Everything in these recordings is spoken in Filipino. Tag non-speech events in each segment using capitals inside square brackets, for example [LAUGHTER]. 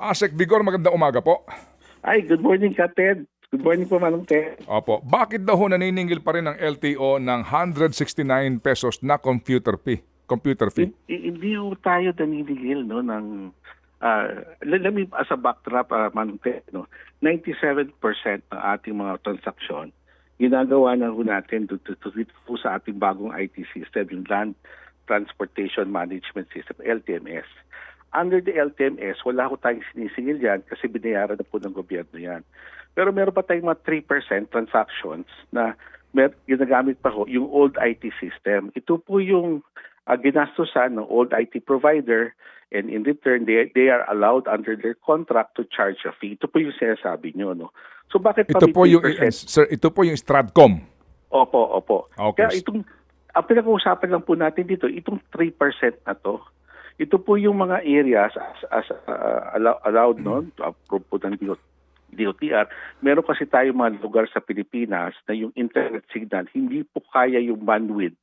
Asek Vigor, magandang umaga po. Ay, good morning ka, Ted. Good morning po, Manong Ted. Opo, bakit daw ho naniningil pa rin ng LTO ng 169 pesos na computer fee? Computer fee. Hindi po tayo naninigil no, ng... Uh, let, let me, as a backdrop, uh, Manong Ted, no, 97% ng ating mga transaksyon, ginagawa na ho natin to, to, to, po sa ating bagong IT system, yung Land Transportation Management System, LTMS. Under the LTMS, wala ko tayong sinisingil yan kasi binayaran na po ng gobyerno yan. Pero meron pa tayong mga 3% transactions na mer- ginagamit pa ho yung old IT system. Ito po yung uh, ginastosan ng old IT provider and in return, they, they are allowed under their contract to charge a fee. Ito po yung sinasabi nyo. No? So bakit Ito po yung 3%? sir, ito po yung Stratcom. Opo, opo. Okay. Kaya itong, ang pinag-uusapan lang po natin dito, itong 3% na to, ito po yung mga areas as, as uh, allow- allowed no, to approve po ng DO- DOTR. Meron kasi tayo mga lugar sa Pilipinas na yung internet signal, hindi po kaya yung bandwidth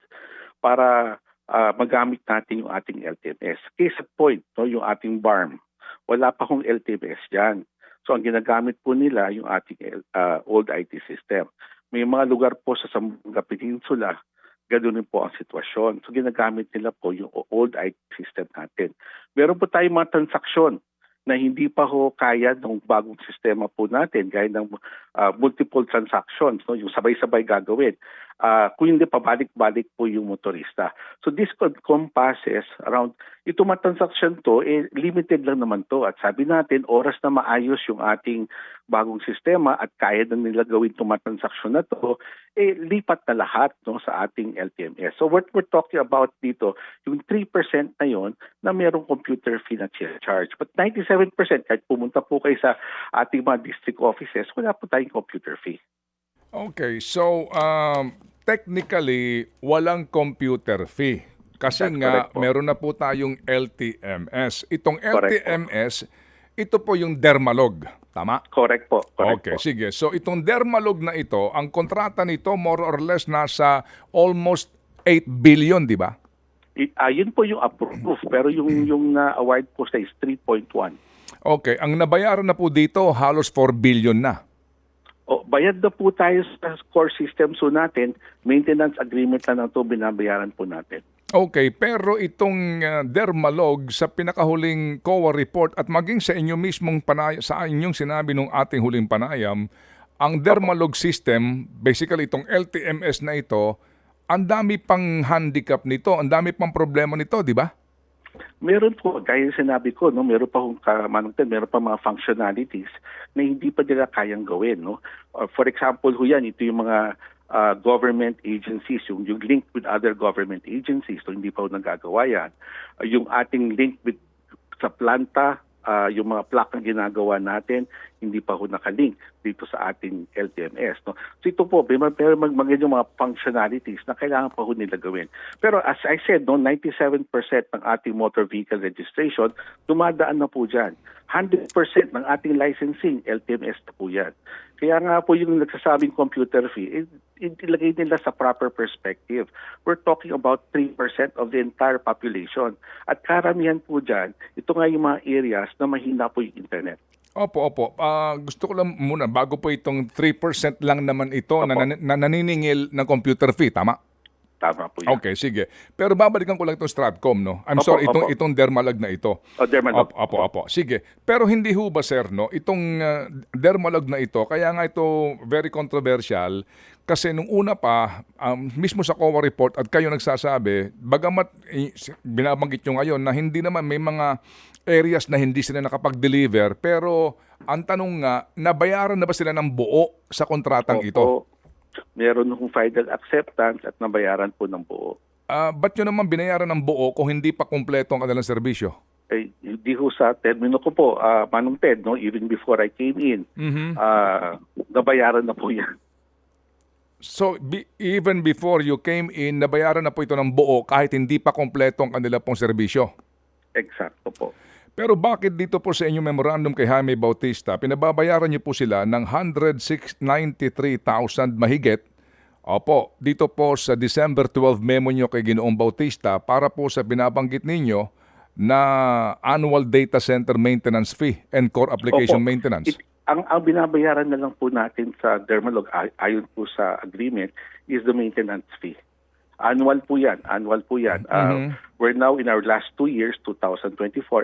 para ah, magamit natin yung ating LTMS. Case in point, no, yung ating BARM, wala pa kong LTMS dyan. So ang ginagamit po nila yung ating ah, old IT system. May mga lugar po sa Zamboanga Peninsula, ganoon din po ang sitwasyon. So ginagamit nila po yung old IT system natin. Meron po tayong mga transaksyon na hindi pa ho kaya ng bagong sistema po natin, gaya ng ah, multiple transactions, no? yung sabay-sabay gagawin. Ah, kung hindi, pabalik-balik po yung motorista. So this compasses around, ito mga transaction to, eh, limited lang naman to. At sabi natin, oras na maayos yung ating bagong sistema at kaya na nila gawin itong mga transaction na to, eh, lipat na lahat no, sa ating LTMS. So what we're talking about dito, yung 3% na yon na merong computer fee na charge. But 97%, kahit pumunta po kayo sa ating mga district offices, wala po tayong computer fee. Okay, so um, technically, walang computer fee. Kasi That's nga, meron na po tayong LTMS. Itong Correct po. LTMS, ito po yung Dermalog. Tama? Correct po. Correct okay, po. sige. So itong Dermalog na ito, ang kontrata nito more or less nasa almost 8 billion, di ba? It, ah, yun po yung approve, pero yung, yung na-award po sa is 3.1. Okay, ang nabayaran na po dito halos 4 billion na. O, bayad na po tayo sa core system so natin, maintenance agreement lang ito binabayaran po natin. Okay, pero itong uh, Dermalog sa pinakahuling COA report at maging sa inyo mismong panay sa inyong sinabi nung ating huling panayam, ang Dermalog system, basically itong LTMS na ito, ang dami pang handicap nito, ang dami pang problema nito, di ba? Meron po, gaya sinabi ko, no, meron pa kung kamanungtan, meron pa mga functionalities na hindi pa nila kayang gawin. No? Uh, for example, ho yan, ito yung mga uh, government agencies, yung, yung link with other government agencies, so hindi pa ho nagagawa yan. Uh, yung ating link with sa planta, uh, yung mga plak na ginagawa natin, hindi pa ho nakalink dito sa ating LTMS. No? So ito po, may mga, mag, mga yung mga functionalities na kailangan pa ho nila gawin. Pero as I said, no, 97% ng ating motor vehicle registration, dumadaan na po dyan. 100% ng ating licensing, LTMS na po yan. Kaya nga po yung nagsasabing computer fee, i- ilagay nila sa proper perspective. We're talking about 3% of the entire population. At karamihan po dyan, ito nga yung mga areas na mahina po yung internet. Opo, opo. Ah, gusto ko lang muna, bago po itong 3% lang naman ito na, Opo. nan- na naniningil ng computer fee, tama? Tama po yan. Okay, sige. Pero babalikan ko lang itong Stratcom, no? I'm Opo, sorry, itong, opo. itong Dermalag na ito. O, Dermalog. Opo, opo, opo. Sige. Pero hindi ho ba, sir, no? Itong uh, Dermalog na ito, kaya nga ito very controversial kasi nung una pa, um, mismo sa COA report at kayo nagsasabi, bagamat binabanggit nyo ngayon na hindi naman may mga areas na hindi sila nakapag-deliver, pero ang tanong nga, nabayaran na ba sila ng buo sa kontratang ito? Meron ng final acceptance at nabayaran po ng buo. Ah, ba't nyo naman binayaran ng buo kung hindi pa kumpleto ang kanilang serbisyo? Eh, hindi ho sa termino ko po, ah, Manong Ted, no, even before I came in, Mhm. ah, nabayaran na po yan. So, be- even before you came in, nabayaran na po ito ng buo kahit hindi pa kompleto ang kanila pong serbisyo. Eksakto po. Pero bakit dito po sa inyong memorandum kay Jaime Bautista, pinababayaran niyo po sila ng 193,000 mahigit Opo, dito po sa December 12 memo nyo kay Ginoong Bautista para po sa binabanggit ninyo na annual data center maintenance fee and core application Opo. maintenance. It, ang, ang binabayaran na lang po natin sa Dermalog ay, ayon po sa agreement is the maintenance fee. Annual po yan. Annual po yan. Uh, we're now in our last two years, 2024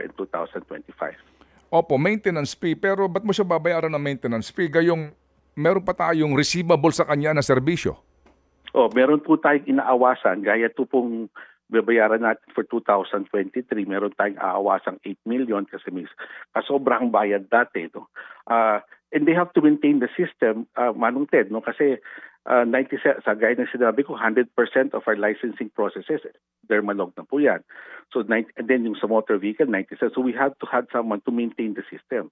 and 2025. Opo, maintenance fee. Pero ba't mo siya babayaran ng maintenance fee? Gayong meron pa tayong receivable sa kanya na serbisyo. Oh, meron po tayong inaawasan. Gaya to pong babayaran natin for 2023, meron tayong aawasang 8 million kasi may kasobrang bayad dati. No? Uh, and they have to maintain the system, uh, Manong Ted, no? kasi uh, 90, sa gaya ng sinabi ko, 100% of our licensing processes, dermalog na po yan. So, 90, and then yung sa motor vehicle, 97. So, we have to have someone to maintain the system.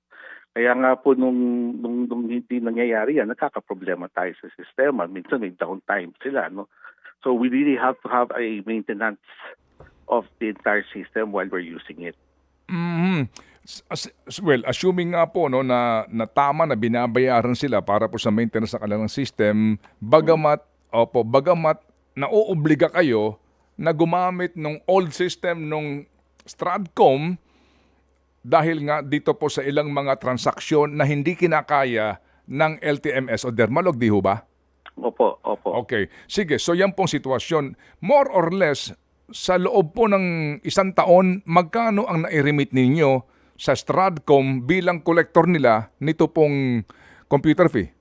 Kaya nga po nung, nung, nung hindi nangyayari yan, nakakaproblema tayo sa sistema. Minsan may downtime sila. No? So we really have to have a maintenance of the entire system while we're using it. Mhm. As- Well, assuming nga po no, na, na tama na binabayaran sila para po sa maintenance ng kanilang system, bagamat, opo, bagamat nauobliga kayo na gumamit ng old system nung Stratcom dahil nga dito po sa ilang mga transaksyon na hindi kinakaya ng LTMS o Dermalog, di ho ba? Opo, opo. Okay. Sige, so yan pong sitwasyon. More or less, sa loob po ng isang taon, magkano ang nai-remit ninyo sa Stradcom bilang collector nila nito pong computer fee?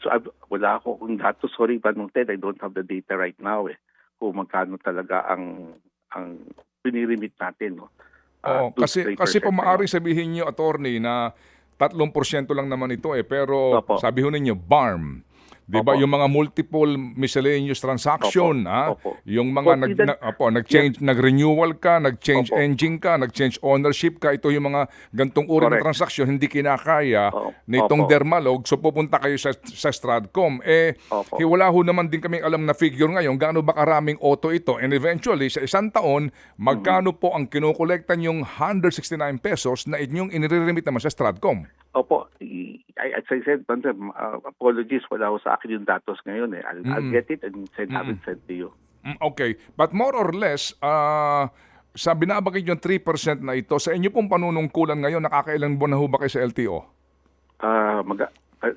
So, I- wala ako kung dato. Sorry, Manong Ted, I don't have the data right now eh. Kung magkano talaga ang ang pinirimit natin. No? Ah, Oo, kasi kasi po percent na maaari lang. sabihin niyo attorney na 3% lang naman ito eh pero Opo. sabi ho ninyo BARM 'Di ba yung mga multiple miscellaneous transaction, Opo. ha? Opo. Yung mga nag, na, opo, nag-change, nag-renewal ka, nag-change Opo. engine ka, nag-change ownership ka, ito yung mga gantong uri ng Correct. transaksyon hindi kinakaya Opo. nitong Opo. Dermalog, so pupunta kayo sa sa Stratcom. Eh Opo. hi- wala ho naman din kaming alam na figure ngayon gaano ba karaming auto ito and eventually sa isang taon magkano po ang kinukolekta yung 169 pesos na inyong inire-remit naman sa Stratcom. Opo, as I said, uh, apologies, wala ko sa akin yung datos ngayon eh. I'll, I'll get it and send, have it sent to you. Mm, Okay. But more or less, ah sa binabagay yung 3% na ito, sa inyo pong panunungkulan ngayon, nakakailan buwan na ho ba kayo sa LTO? Ah, mag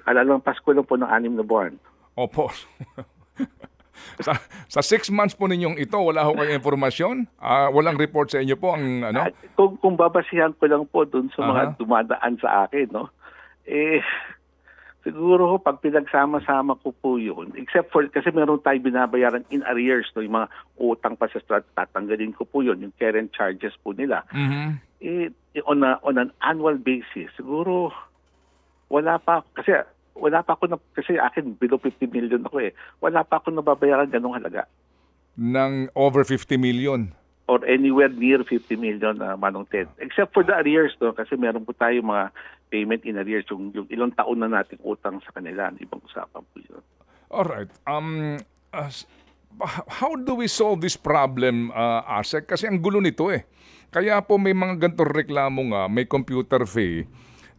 alalang Pasko lang po ng anim na buwan. Opo. [LAUGHS] sa, sa six months po ninyong ito, wala ho kayong informasyon? Ah, walang report sa inyo po ang ano? At kung, kung babasihan ko lang po dun sa mga dumadaan sa akin, no? Eh, siguro ho, pag pinagsama-sama ko po yun, except for, kasi meron tayo binabayaran in arrears, no? Yung mga utang pa sa strat, tatanggalin ko po yun, yung current charges po nila. Mhm. Eh, on, a, on an annual basis, siguro, wala pa, kasi wala pa ako na, kasi akin below 50 million ako eh, wala pa ako nababayaran ganong halaga. Ng over 50 million. or anywhere near 50 million na Manong Ted. Except for the arrears, no? kasi meron po tayo mga payment in arrears, yung, yung ilang taon na nating utang sa kanila, ibang usapan po yun. Alright. Um, as- how do we solve this problem, uh, Asek? Kasi ang gulo nito eh. Kaya po may mga gantong reklamo nga, may computer fee,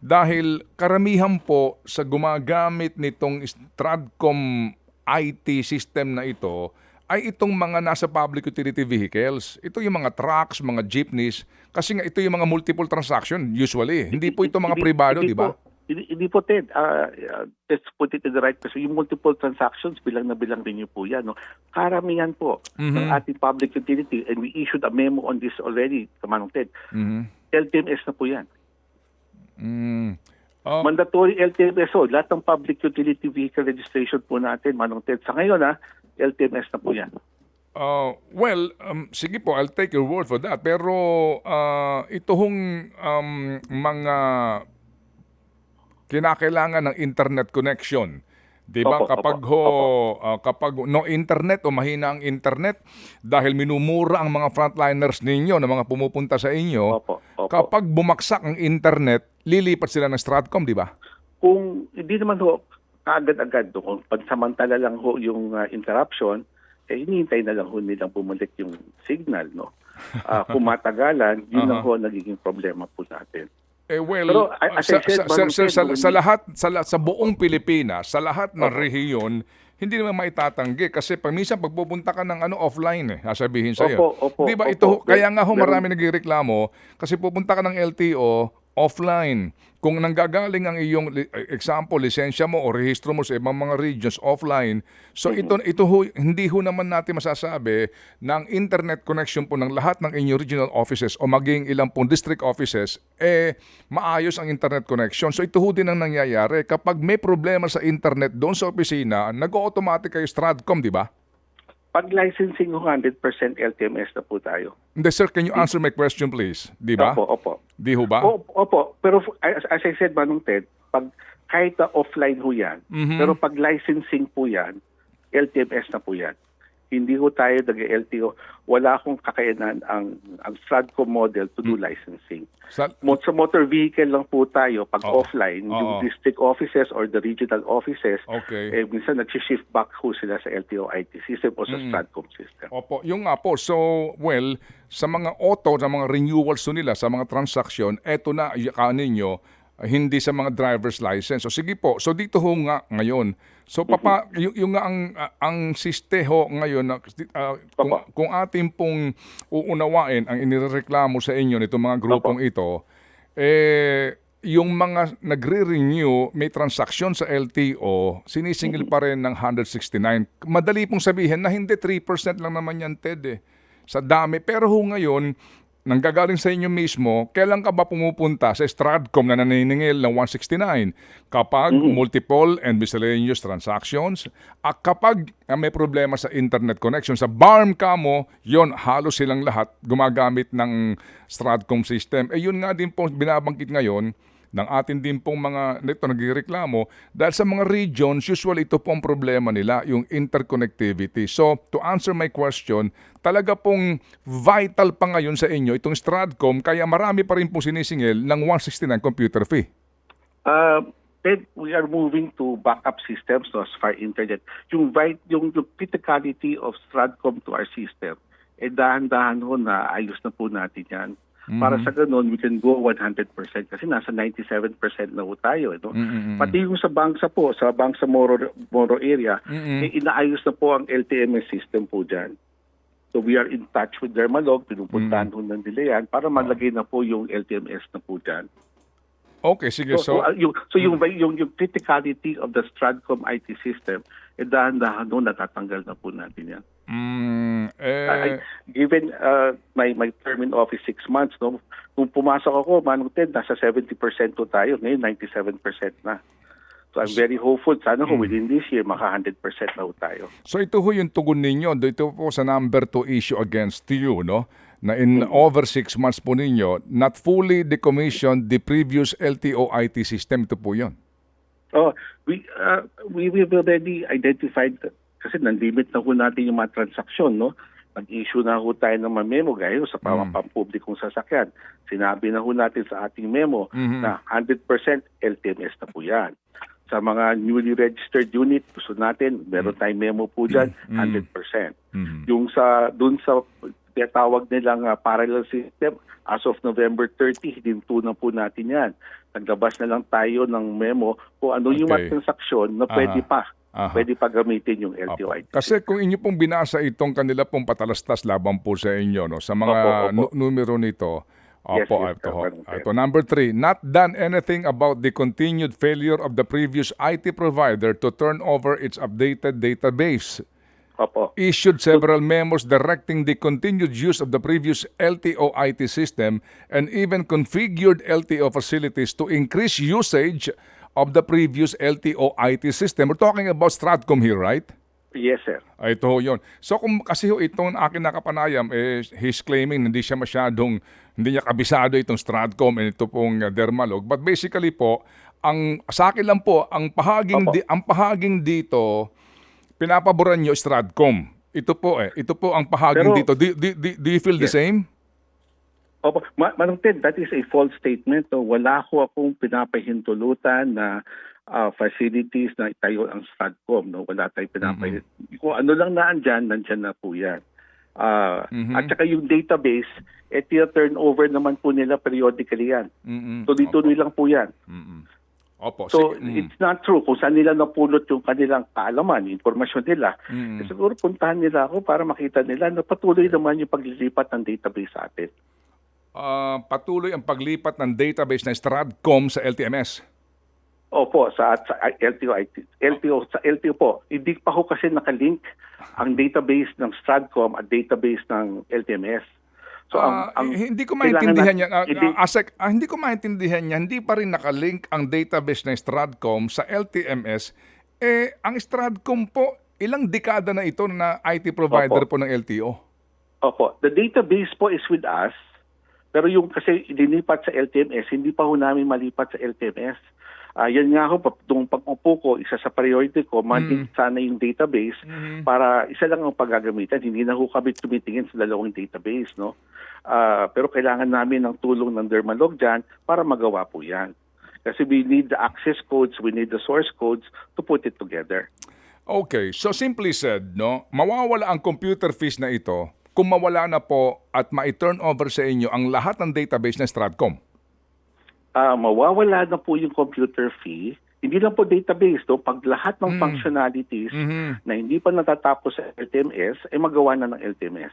dahil karamihan po sa gumagamit nitong Stratcom IT system na ito, ay itong mga nasa public utility vehicles. Ito yung mga trucks, mga jeepneys, kasi nga ito yung mga multiple transaction usually. Hindi po ito mga pribado, di ba? Hindi, hindi po, Ted. Uh, uh, let's put it in the right place. Yung multiple transactions, bilang na bilang din niyo po yan. No? Karamihan po ng ating public utility, and we issued a memo on this already, Manong Ted. Mhm. LTMS na po yan. Mm. Oh, Mandatory LTMS o lahat ng public utility vehicle registration po natin, Manong Ted. Sa ngayon, ha, LTMS na po yan. Uh, well, um, sige po, I'll take your word for that. Pero uh, ito hong um, mga kinakailangan ng internet connection. 'Di ba? Opo, Kapag opo, ho uh, kapag no internet o mahina ang internet dahil minumura ang mga frontliners ninyo na mga pumupunta sa inyo, Opo, opo. kapag bumagsak ang internet, lilipat sila ng Stratcom, 'di ba? kung hindi naman ho kaagad-agad do, kung pansamantala lang ho yung uh, interruption, eh hinihintay na lang ho nilang bumalik yung signal, no? Ah, [LAUGHS] kung matagalan, yun lang ho nagiging problema po natin. Eh well, Pero, sa, said, sa, sa, sa, sa, lahat sa, sa buong Pilipinas, sa lahat ng rehiyon, hindi naman maitatanggi kasi pag minsan pagpupunta ka ng ano offline eh, sasabihin sa iyo. 'Di ba ito kaya nga ho marami nagrereklamo kasi pupunta ka ng LTO offline. Kung nanggagaling ang iyong li- example, lisensya mo o rehistro mo sa ibang mga regions offline. So ito ito ho, hindi ho naman natin masasabi ang internet connection po ng lahat ng inyong regional offices o maging ilang pong district offices eh maayos ang internet connection. So ito ho din ang nangyayari kapag may problema sa internet doon sa opisina, nag-automatic kayo Stratcom, di ba? Pag licensing ho, 100% LTMS na po tayo. Hindi sir, can you answer my question please? Di ba? Opo, opo. Di ho ba? O- Opo, pero as, as I said, Manong Ted, pag kahit na offline ho yan, Mhm. pero pag licensing po yan, LTMS na po yan. Hindi ho tayo nag-LTO. Wala akong kakayanan ang, ang Stratcom model to Hmm. do licensing. Sa, Sa motor vehicle lang po tayo pag Oo. offline, Oo. yung district offices or the regional offices, Okay. eh, minsan nag-shift back ho sila sa LTO IT system o sa Mm. Stratcom system. Opo, yung nga po. So, well, sa mga auto, sa mga renewals nila, sa mga transaction, eto na, yaka ninyo, ah, hindi sa mga driver's license. So, sige po. So, dito ho nga ngayon. So, papa, yung, yung nga ang, ah, ang siste ho ngayon, na, ah, kung, Papa. kung ating pong uunawain ang inireklamo sa inyo nitong mga grupong ito, eh, yung mga nagre-renew, may transaksyon sa LTO, sinisingil pa rin ng 169. Madali pong sabihin na hindi 3% lang naman yan, Ted. Eh. Sa dami. Pero ho ngayon, nanggagaling sa inyo mismo, kailan ka ba pumupunta sa Stradcom na naniningil ng 169? Kapag multiple and miscellaneous transactions, at kapag ah, may problema sa internet connection, sa BARM ka mo, yon halos silang lahat gumagamit ng Stradcom system. Eh yun nga din po binabangkit ngayon, ng atin din pong mga nito nagreklamo dahil sa mga regions usually ito po ang problema nila yung interconnectivity. So to answer my question, talaga pong vital pa ngayon sa inyo itong Stratcom kaya marami pa rin pong sinisingil ng 169 computer fee. Uh, then we are moving to backup systems no, as far internet. Yung right, yung, yung criticality of Stratcom to our system, eh dahan-dahan ho na ayos na po natin yan. Para sa ganun, we can go 100% kasi nasa 97% na ho tayo. No? Mm-mm. Pati yung sa Bangsa po, sa Bangsa Moro, Moro area, Mm-mm. eh, inaayos na po ang LTMS system po dyan. So we are in touch with Dermalog, pinupuntahan ho ng nila yan para malagay na po yung LTMS na po dyan. Okay, sige. So, So, so, uh, yung, so yung, yung, yung criticality of the Stratcom IT system, eh dahan-dahan no, natatanggal na po natin yan. Mm, eh, I- given uh, my, my term in office six months, no, kung pumasok ako, Manong Ted, nasa 70% to tayo. Ngayon, 97% na. So I'm very hopeful. Sana Hmm. ko within this year, maka 100% na ho tayo. So ito ho yung tugon ninyo. Dito po sa number 2 issue against you, no? Na in over six months po ninyo, not fully decommissioned the previous LTO IT system. Ito po yun. Oh, we uh, we we've already identified kasi nan-limit na ho natin yung mga transaksyon, no? Nag-issue na ho tayo ng mga memo gaya sa mga pampublikong sasakyan. Sinabi na ho natin sa ating memo Mhm. na 100% LTMS na po yan. Sa mga newly registered unit, gusto natin, meron tayong memo po dyan, 100%. Mhm. Yung sa, dun sa tinatawag nilang uh, parallel system, as of November 30, hininto na po natin yan. Naglabas na lang tayo ng memo kung ano yung Okay. mga transaksyon na pwede Aha. pa. Aha. Pwede pa gamitin yung LTO IT. Kasi kung inyo pong binasa itong kanila pong patalastas laban po sa inyo, no? Sa mga Opo, opo. nu- numero nito, Yes, Opo, yes, ito. Colonel Ted. ito. Number three, not done anything about the continued failure of the previous IT provider to turn over its updated database. Opo. issued several memos directing the continued use of the previous LTO IT system and even configured LTO facilities to increase usage of the previous LTO IT system. We're talking about Stratcom here, right? Yes, sir. Ay, ito ho yun. So kung kasi ho itong akin nakapanayam, eh, he's claiming hindi siya masyadong, hindi niya kabisado itong Stratcom and ito pong uh, Dermalog. But basically po, ang sa akin lang po, ang pahaging, Opo. di, ang pahaging dito, pinapaboran nyo Stratcom. Ito po eh, ito po ang pahaging Pero- dito. Do, do, do, do you feel the Yes. same? Opo. Ma Manong Ted, that is a false statement. No? Wala ko akong pinapahintulutan na ah, facilities na itayo ang Stratcom. No? Wala tayong pinapahintulutan. Kung ano lang naan dyan, nandyan na po yan. Ah, Mhm. At saka yung database, eh, turn over naman po nila periodically yan. Mm-mm. Tuloy-tuloy lang po yan. Mm-mm. Opo. So. Mm. it's not true kung saan nila napulot yung kanilang kaalaman, informasyon nila. Mm. Eh, siguro puntahan nila ako para makita nila na patuloy naman yung paglilipat ng database sa atin. Ah, patuloy ang paglipat ng database ng Stratcom sa LTMS. Opo, sa, sa LTO, LTO, sa LTO po. Hindi pa ho kasi nakalink ang database ng Stratcom at database ng LTMS. So, ang, Ah, ang, hindi ko maintindihan na- yan. Ah, hindi- Asek, ah, hindi ko maintindihan yan. Hindi pa rin nakalink ang database ng Stratcom sa LTMS. Eh, ang Stratcom po, ilang dekada na ito na IT provider Opo. po ng LTO. Opo, the database po is with us. Pero yung kasi ilinipat sa LTMS, hindi pa ho namin malipat sa LTMS. Ah, yan nga ho, nung pag-upo ko, isa sa priority ko, mantin sana yung database para isa lang ang paggagamitan. Hindi na ho kami tumitingin sa dalawang database, no? Ah, pero kailangan namin ng tulong ng Dermalog dyan para magawa po yan. Kasi we need the access codes, we need the source codes to put it together. Okay, so simply said, no, mawawala ang computer fees na ito kung mawala na po at ma-turn over sa inyo ang lahat ng database ng Stratcom. ah mawawala na po yung computer fee. Hindi lang po database, no? pag lahat ng functionalities Mhm. na hindi pa natatapos sa LTMS, ay magawa na ng LTMS.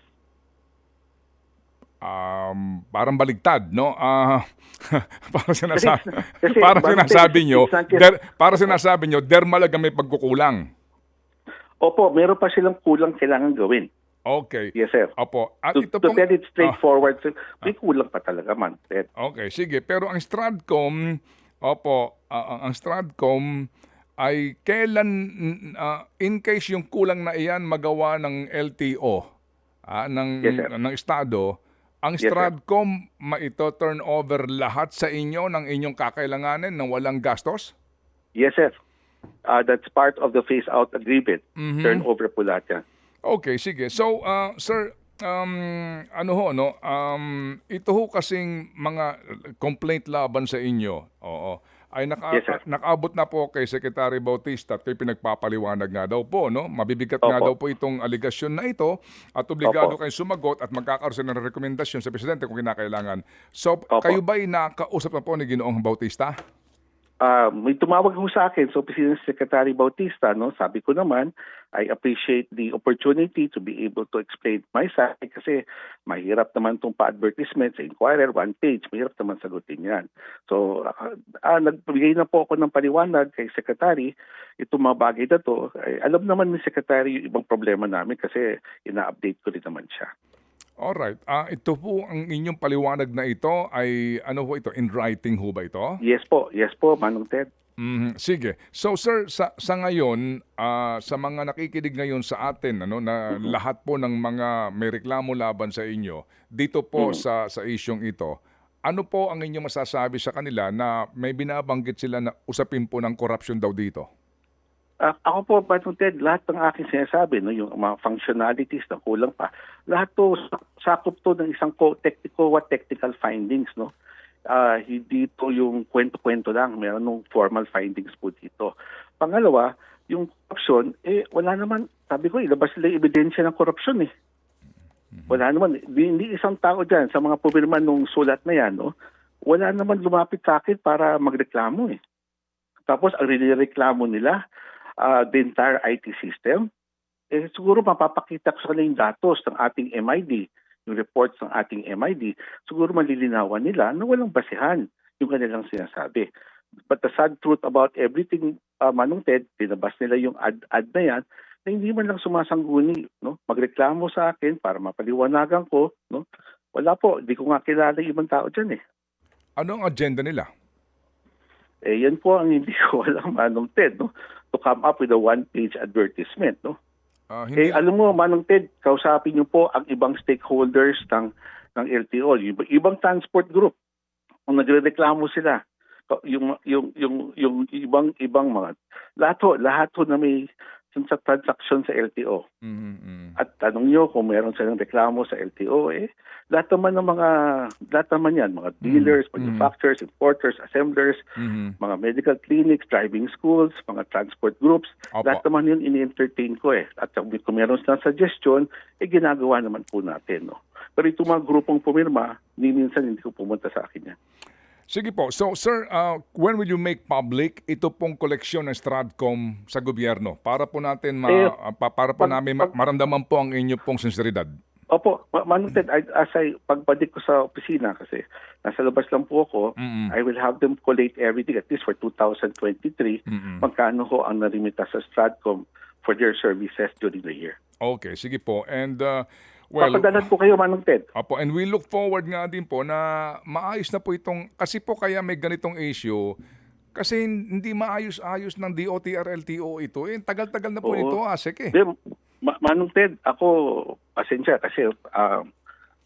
Um, parang baligtad, no? Ah, [LAUGHS] para sinasabi, kasi para bakit sinasabi nyo, der, para sinasabi nyo, dermalag ang may pagkukulang. Opo, meron pa silang kulang kailangan gawin. Okay. Yes, sir. Opo. At To, ito to pong, tell it straightforward, sir, may kulang pa talaga man. Ah, okay, sige. Pero ang Stratcom, opo, ah, ang Stratcom ay kailan, ah, in case yung kulang na iyan magawa ng LTO, ah, ng, Yes, sir. ng Estado, ang Yes, sir. Maito turn over lahat sa inyo ng inyong kakailanganin ng walang gastos? Yes, sir. Ah, that's part of the phase-out agreement. Mm-hmm. Turnover po lahat yan. Okay, sige. So, uh, sir, um, ano ho, no? Um, ito ho kasing mga complaint laban sa inyo. Oo. Ay naka, Yes, sir. nakaabot na po kay Secretary Bautista at kayo pinagpapaliwanag nga daw po, no? Mabibigat nga Opo. daw po itong aligasyon na ito at obligado Opo. sumagot at magkakaroon ng rekomendasyon sa Presidente kung kinakailangan. So, Opo. kayo ba'y nakausap na po ni Ginoong Bautista? Ah, may tumawag ho sa akin sa opisina ni Secretary Bautista, no? Sabi ko naman, I appreciate the opportunity to be able to explain my side kasi mahirap naman itong pa-advertisement sa Inquirer, one page, mahirap naman sagutin yan. So, ah, ah, nagbigay na po ako ng paliwanag kay Secretary, itong mga bagay na to, ay, alam naman ni Secretary yung ibang problema namin kasi ina-update ko rin naman siya. Alright. Ah, ito po ang inyong paliwanag na ito ay ano ho ito? In writing ho ba ito? Yes po, yes po, Manong Ted. Mhm, Sige. So sir, sa, sa ngayon, ah, sa mga nakikinig ngayon sa atin, ano, na lahat po ng mga may reklamo laban sa inyo, dito po sa, sa isyong ito, ano po ang inyong masasabi sa kanila na may binabanggit sila na usapin po ng corruption daw dito? Ah, ako po, Manong Ted, lahat ng aking sinasabi, no, yung mga functionalities na kulang pa, lahat to sak- sakop to ng isang co- technical what technical findings, no. Ah, hindi to yung kwento-kwento lang, meron nung formal findings po dito. Pangalawa, yung corruption, eh wala naman, sabi ko, ilabas nila yung ebidensya ng corruption eh. Wala naman, di- hindi isang tao dyan sa mga pumirma nung sulat na yan, no, wala naman lumapit sa akin para magreklamo eh. Tapos ang reklamo nila, uh, the entire IT system, eh siguro mapapakita ko sa kanila yung datos ng ating MID, yung reports ng ating MID, siguro malilinawan nila na walang basehan yung kanilang sinasabi. But the sad truth about everything, uh, Manong Ted, pinabas nila yung ad-ad na yan, na hindi man lang sumasangguni, no? magreklamo sa akin para mapaliwanagan ko. No? Wala po, hindi ko nga kilala yung ibang tao dyan eh. Ano ang agenda nila? Eh, yan po ang hindi ko [LAUGHS] alam, Manong Ted, no? to come up with a one-page advertisement. No? Ah, hindi, Eh, alam mo, Manong Ted, kausapin niyo po ang ibang stakeholders ng, ng LTO, yung iba- ibang transport group. Kung nagrereklamo sila, yung, yung, yung, yung ibang, ibang mga, lahat ho, lahat ho na may sa transaction sa LTO. Mhm, mhm. At tanong niyo kung meron silang reklamo sa LTO, eh, lahat naman ng mga, lahat naman yan, mga dealers, manufacturers, importers, assemblers, Mhm. mga medical clinics, driving schools, mga transport groups, Opo. lahat naman yun ini-entertain ko eh. At kung kung meron silang suggestion, eh ginagawa naman po natin. No? Pero itong mga grupong pumirma, ni minsan hindi ko pumunta sa akin yan. Sige po. So, sir, uh, when will you make public ito pong koleksyon ng Stratcom sa gobyerno para po natin ma- Eh, uh, pa- para po pag- namin ma- maramdaman po ang inyo pong sinseridad. Opo, Ma- Manong Ted, I- as I, pagbalik ko sa opisina kasi nasa labas lang po ako, Mm-mm. I will have them collate everything at least for 2023 Mm-mm. magkano ho ang narimita sa Stratcom for their services during the year. Okay, sige po. And uh, well, Papadalan po kayo, Manong Ted. Apo, and we look forward nga din po na maayos na po itong, kasi po kaya may ganitong issue, kasi hindi maayos-ayos ng DOTR LTO ito. Eh, tagal-tagal na po Oo. nito, Asek eh. Di, Ma- Manong Ted, ako, pasensya kasi uh,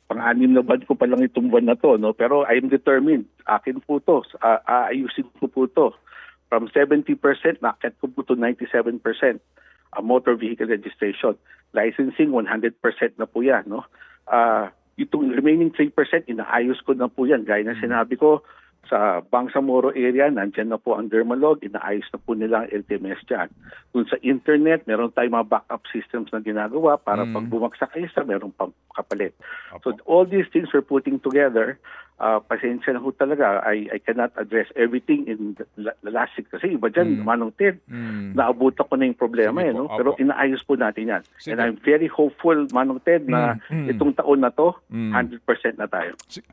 pang-anim na buwan ko pa lang itong buwan na to, no? pero I'm determined. Akin po to. Uh, aayusin ko po to. From 70%, nakit ko po to 97% uh, motor vehicle registration. Licensing, 100% na po yan. No? Uh, itong remaining 3%, inaayos ko na po yan. Gaya na sinabi ko, sa Bangsamoro area, nandyan na po ang Dermalog, inaayos na po nila ang LTMS dyan. Kung sa internet, meron tayong mga backup systems na ginagawa para Mm. pag bumagsak kayo sa meron pang kapalit. Apo. So all these things we're putting together, uh, pasensya na ho talaga, I, I cannot address everything in the, la- the last six. Kasi iba Mm. dyan, manong Ted, Mm. naabutan ko na yung problema Sige eh, po, no? apo. pero inaayos po natin yan. Sige. And I'm very hopeful, Manong Ted, na Mm, mm. itong taon na to, Mm. 100% na tayo. Sige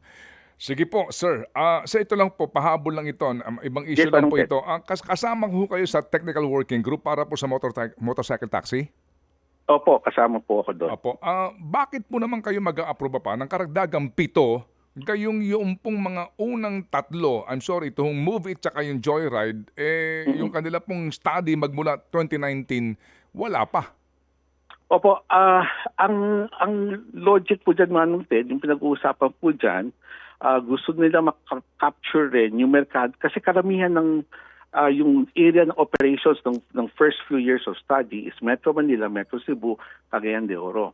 po, sir. Ah, sa ito lang po, pahabol lang ito. Um, ibang issue Yes, lang po ito. Ah, kas- kasama ho kayo sa technical working group para po sa motor motorcycle taxi? Opo, kasama po ako doon. Opo. Ah, bakit po naman kayo mag-a-approve pa ng karagdagang pito kayong yung pong mga unang tatlo, I'm sorry, itong Move It tsaka yung Joyride, eh, yung kanila pong study magmula 2019, wala pa. Opo, ah ang ang logic po dyan, Manong Ted, yung pinag-uusapan po dyan, ah, gusto nila makapture rin yung merkado. Kasi karamihan ng ah, yung area ng operations ng, ng first few years of study is Metro Manila, Metro Cebu, Cagayan de Oro.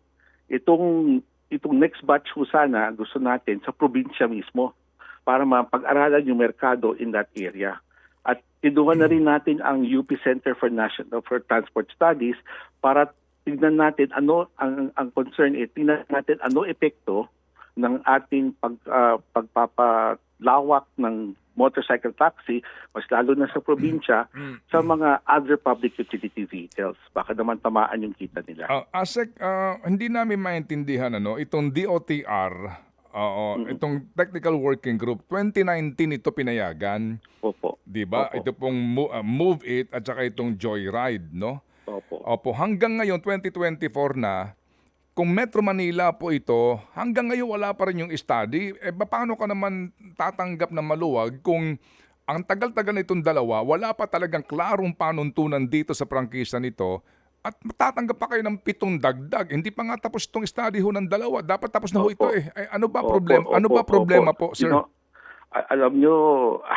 Itong, itong next batch po sana, gusto natin sa probinsya mismo para mapag-aralan yung merkado in that area. At tinuhan na rin natin ang UP Center for National for Transport Studies para tignan natin ano ang ang concern eh tignan natin ano epekto ng ating pag ah, pagpapalawak ng motorcycle taxi mas lalo na sa probinsya sa mga other public utility vehicles. Baka naman tamaan yung kita nila. Ah, Asek, ah, hindi namin maintindihan ano, itong DOTR, oo, itong Technical Working Group, 2019 ito pinayagan, opo. 'di ba? Opo. Ito pong Mo- ah, Move It at saka itong Joyride, no? opo. Opo, hanggang ngayon 2024 na, kung Metro Manila po ito, hanggang ngayon wala pa rin yung study. Eh ba- paano ka naman tatanggap na maluwag kung ang tagal-tagal nitong dalawa, wala pa talagang klarong panuntunan dito sa prangkisa nito at tatanggap pa kayo ng pitong dagdag. Hindi pa nga tapos itong study ho ng dalawa. Dapat tapos na ho ito eh. Ay, ano ba Opo, problema? Ano ba problema po, sir? You know, alam nyo,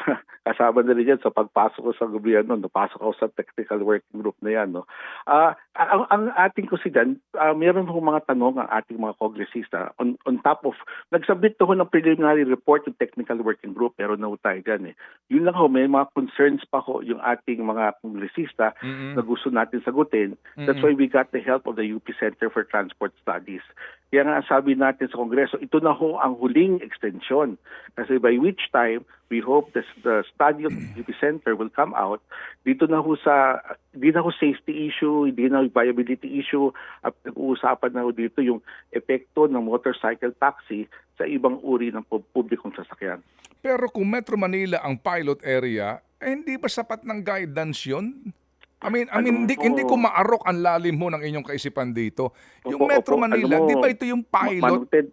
[LAUGHS] kasama na rin yan sa pagpasok ko sa gobyerno, napasok ako sa technical working group na yan. No? Ah, ang, ang ating ko dyan, ah, meron ho mga tanong ang ating mga kongresista on, on top of, nagsabit ho ng preliminary report yung technical working group, pero na ho tayo dyan eh. Yun lang ho, may mga concerns pa ho yung ating mga kongresista Mm-mm. na gusto natin sagutin. That's why we got the help of the UP Center for Transport Studies. Kaya nga sabi natin sa Kongreso, ito na ho ang huling extension. Kasi by which time, we hope that the study of the Center will come out. Dito na ho sa, hindi na ho safety issue, hindi na ho viability issue. At nag-uusapan na ho dito yung epekto ng motorcycle taxi sa ibang uri ng pub- publikong sasakyan. Pero kung Metro Manila ang pilot area, eh, hindi ba sapat ng guidance yun? I mean, I mean Alam hindi, hindi ko maarok ang lalim mo ng inyong kaisipan dito. Yung Opo, Metro opo. Manila, mo, di ba ito yung pilot? Manong Ted,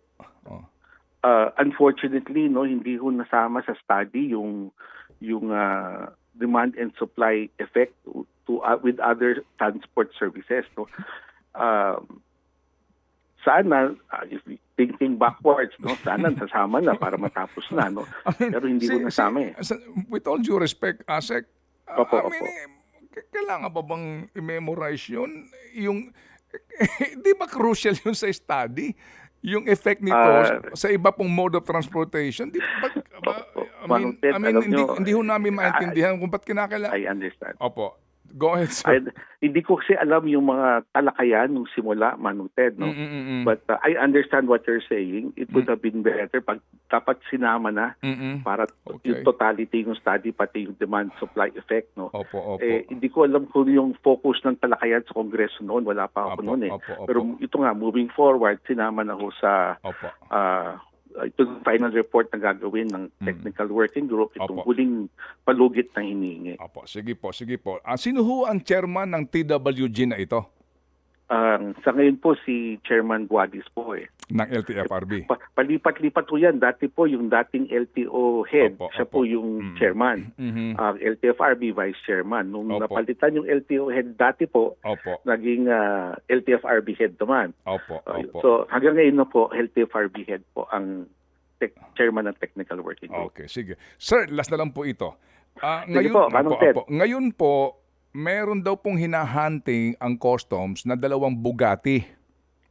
Oh. Uh, unfortunately no hindi ho nasama sa study yung yung uh, demand and supply effect to, to uh, with other transport services no um, sana uh, if we- thinking backwards no sana [LAUGHS] nasama na para matapos na no I mean, pero hindi si- ho nasama eh si- with all due respect, Asek, uh, Opo, I mean, opo. eh, kailangan ba bang i-memorize yun? Yung, [LAUGHS] di ba crucial yun sa study? Yung effect nito Ah. sa iba pong mode of transportation, di ba? ba-. I mean, I mean hindi, hindi ho namin maintindihan kung ba't kinakailangan. I understand Opo. Go ahead, sir. I, hindi ko kasi alam yung mga talakayan nung simula, Manong Ted, no? Mm-mm-mm. But uh, I understand what you're saying. It would have been better pag dapat sinama na Mm-mm. para Okay. yung totality ng study pati yung demand-supply effect, no? Opo, opo. Eh, hindi ko alam kung yung focus ng talakayan sa Kongreso noon. Wala pa ako Opo, noon eh. opo, opo. Pero ito nga, moving forward, sinama na ho sa Opo. ah, ito yung final report na gagawin ng technical working group, itong Mm. Opo. huling palugit na hinihingi. Opo, sige po, sige po. Ah, sino ho ang chairman ng TWG na ito? Ang sa ngayon po si Chairman Guadis po eh. Ng LTFRB? Pa- palipat-lipat po yan. Dati po yung dating LTO head, Opo, siya opo. po yung Mm. chairman. Mhm. Ang LTFRB vice chairman. Nung Opo. napalitan yung LTO head dati po, Opo, naging ah, LTFRB head naman. opo, Uh, opo. So hanggang ngayon na po, LTFRB head po ang tech- chairman ng technical working group. Okay, sige. Sir, last na lang po ito. Ah, Sige ngayon, po, Manong Ted. Ngayon po, meron daw pong hinahunting ang customs na dalawang Bugatti.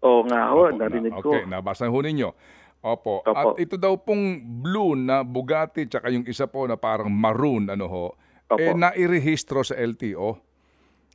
Oo nga ho, Opo, narinig na, ko. okay, nabasa ho ninyo. Opo. Opo. At ito daw pong blue na Bugatti tsaka yung isa po na parang maroon ano ho, Opo. eh nairehistro sa LTO.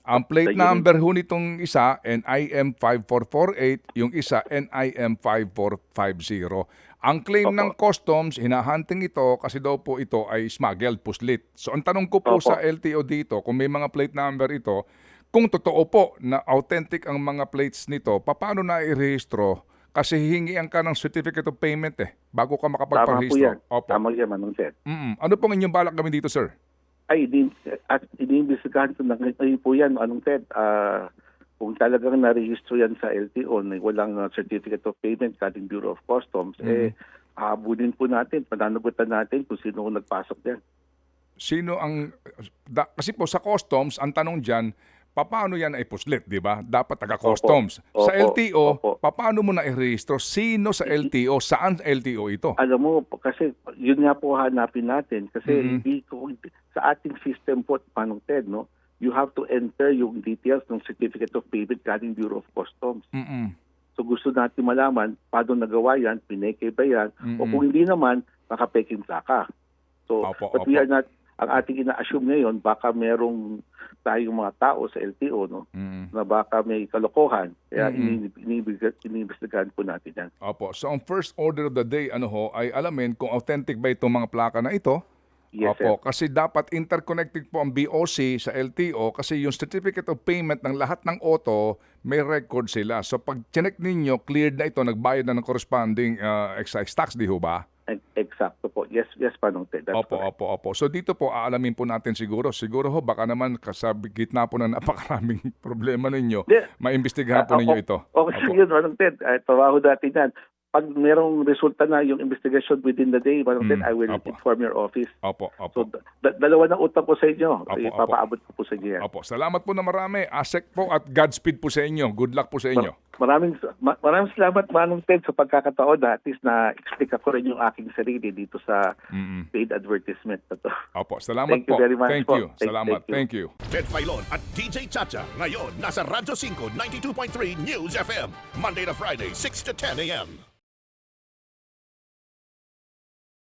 Ang plate number ho nitong isa NIM 5448, yung isa NIM 5450. Ang claim Opo. ng customs, hinahunting ito kasi daw po ito ay smuggled, puslit. So ang tanong ko po Opo. sa LTO dito, kung may mga plate number ito, kung totoo po na authentic ang mga plates nito, paano na irehistro? Kasi hihingian ka ng certificate of payment eh, bago ka Tama po makapagparehistro. yan. Opo. Tama yan, Manong Ted. Mm-mm. Ano pong inyong balak kami dito, sir? Ay, iniimbestigahan ko na ngayon po yan, anong Ted, ah, kung talagang narehistro yan sa LTO na walang ah, certificate of payment galing Bureau of Customs, eh, habulin po natin, pananagutan natin kung sino ang nagpasok yan. Sino ang... Da, kasi po sa customs, ang tanong dyan, paano yan ay puslit, di ba? Dapat taga-customs. Opo. Sa. LTO, Opo. paano mo na i-rehistro? Sino sa LTO? Saan LTO ito? Alam mo, kasi yun nga po hanapin natin. Kasi Mhm. ko, sa ating system po, Manong Ted, no, you have to enter yung details ng certificate of payment galing Bureau of Customs. Mm-mm. So gusto natin malaman paano nagawa yan, pineke ba yan, o Mm-mm. kung hindi naman, baka peking saka. So, Opo, but opo. we are not, ang ating ina-assume ngayon, baka merong tayong mga tao sa LTO, no, Mm. na baka may kalokohan. Kaya Mm-mm. mm iniimbestigahan po natin yan. Opo. So ang first order of the day, ano ho, ay alamin kung authentic ba itong mga plaka na ito. Yes, Opo, sir. kasi dapat interconnected po ang BOC sa LTO kasi yung certificate of payment ng lahat ng auto, may record sila. So pag chinek ninyo, cleared na ito, nagbayad na ng corresponding uh, excise tax, di ho ba? E- Exacto po. Yes, yes, Manong Ted. That's Opo, correct. opo, opo. So dito po, aalamin po natin siguro. Siguro ho, baka naman sa gitna po na [LAUGHS] napakaraming problema ninyo, Di- maimbestigahan po Ah, ninyo o- ito. Okay, Opo. [LAUGHS] yun, Manong Ted. Uh, trabaho natin yan. Pag merong resulta na yung investigation within the day, Manong Ted, Mm, I will opo. inform your office. Opo, So, opo. da- dalawa na utang ko sa inyo. Opo, Ipapaabot ko po sa inyo yan. Opo, salamat po na marami. ASEC po at Godspeed po sa inyo. Good luck po sa inyo. Maraming ma- maraming salamat Manong Ted sa pagkakataon na at least na explain ko rin yung aking sarili dito sa paid advertisement na to. Opo, salamat Thank you po. very much Thank po. you. Thank- Salamat. thank you. Thank you. Ted Filon at DJ Chacha. Ngayon, nasa Radyo 5, 92.3 News FM. Monday to Friday, 6 to 10 a.m.